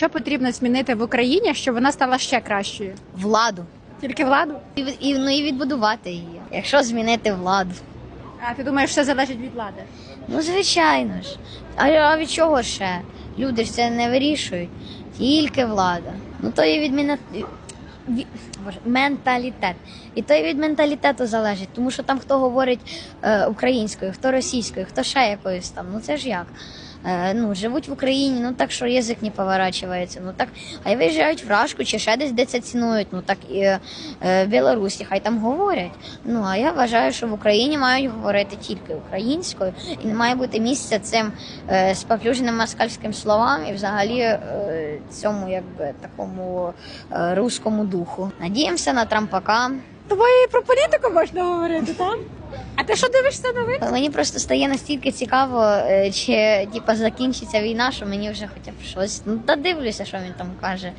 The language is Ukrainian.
Що потрібно змінити в Україні, щоб вона стала ще кращою? Владу. Тільки владу? І, і, ну, і відбудувати її. Якщо змінити владу. А ти думаєш, все залежить від влади? Ну, звичайно ж. А, а від чого ще? Люди ж це не вирішують. Тільки влада. Ну то і від ві- Боже, менталітет. І то і від менталітету залежить, тому що там хто говорить е, українською, хто російською, хто ще якоюсь там. Ну це ж як? Е, ну, живуть в Україні, ну так що язик не поворачується. Ну так, хай виїжджають в Рашку чи ще десь де це цінують. Ну так і е, в Білорусі, хай там говорять. Ну а я вважаю, що в Україні мають говорити тільки українською, і не має бути місця цим е, споплюженим москальським словам і взагалі е, цьому якби такому е, руському духу. Надіємося на Трампака. Тобою і про політику можна говорити, так? А ти що дивишся новини? Мені просто стає настільки цікаво, е, чи типа закінчиться війна, що мені вже хоча б щось. Ну та дивлюся, що він там каже.